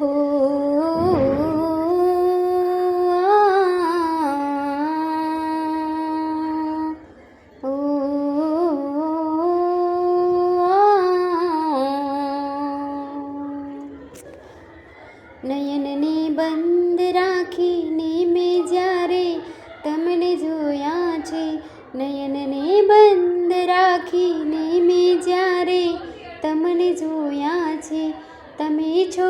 હો નયનને બંધ રાખીને મેં જ્યારે તમને જોયા છે નયનને બંધ રાખીને મેં જ્યારે તમને જોયા છે તમે છો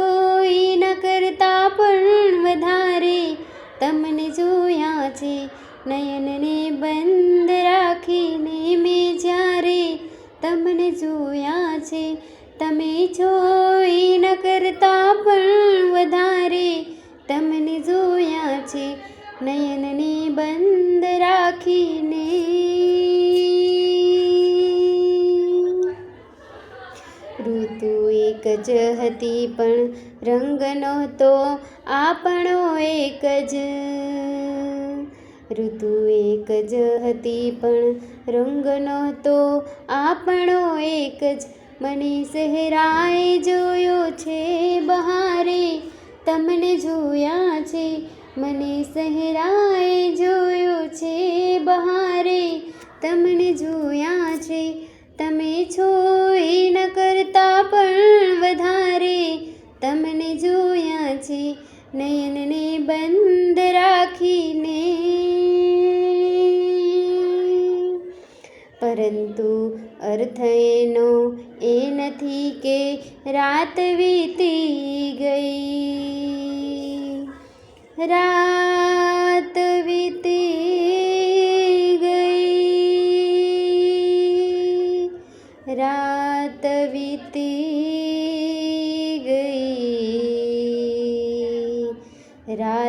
તમને જોયા છે. નયનને બંધ રાખીને મેં જ્યારે તમને જોયા છે. તમે જોઈ ન કરતા પણ એક જ હતી, પણ રંગ નહોતો આપણો એક જ. ઋતુ એક જ હતી, પણ રંગ નહોતો આપણો એક જ. મને સહેરાએ જોયો છે બહારે, તમને જોયા છે. મને સહેરાએ જોયો છે બહારે, તમને જોયા છે. તમે છો એ ન કરતા તમને જોયા છે, નયનને બંધ રાખીને. પરંતુ અર્થ એનો એ નથી કે રાત વીતી ગઈ. રાત વીતી ગઈ. રાત વીતી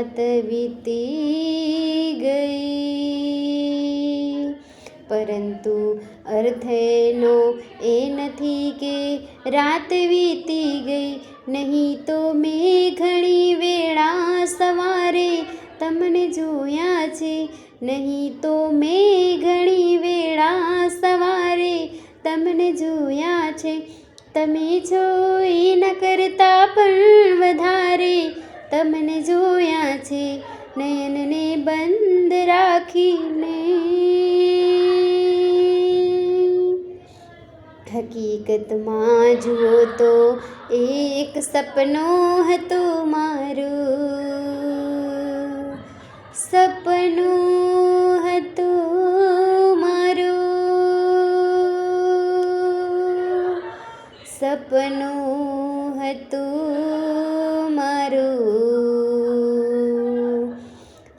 રાત વીતી ગઈ. પરંતુ અર્થ એનો એ નથી કે રાત વીતી ગઈ, નહીં તો મેં ઘણી વેળા સવારે તમને જોયા છે. નહીં તો મેં ઘણી વેળા સવારે તમને જોયા છે. તમે છો એ ન કરતા પણ વધારે તમને જોયા છે, નયનને બંધ રાખીને. હકીકતમાં જુઓ તો એક સપનું હતું મારું. સપનું હતું મારું. સપનું હતું મારું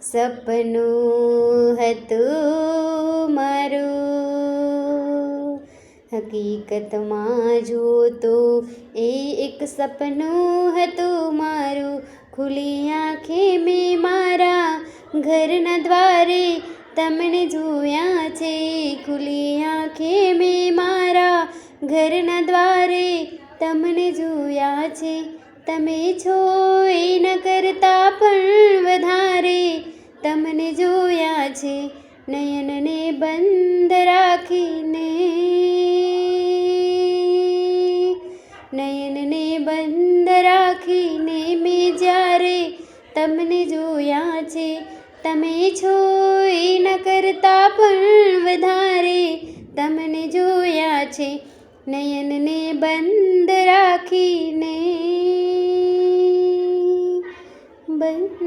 સપનું હતું મારું. હકીકતમાં જો તો એ એક સપનું હતું મારું. ખુલી આંખે મેં મારા ઘરના દ્વારે તમને જોયા છે. ખુલી આંખે મેં મારા ઘરના દ્વારે તમને જોયા છે. તમે છો એ ન કરતા પણ વધારે તમને જોયા છે નયનને બંધ રાખીને. નયનને બંધ રાખીને મેં જ્યારે તમને જોયા છે, તમે છો એ ન કરતા પણ વધારે તમને જોયા છે. નયનને બંધ બંધ રાખીને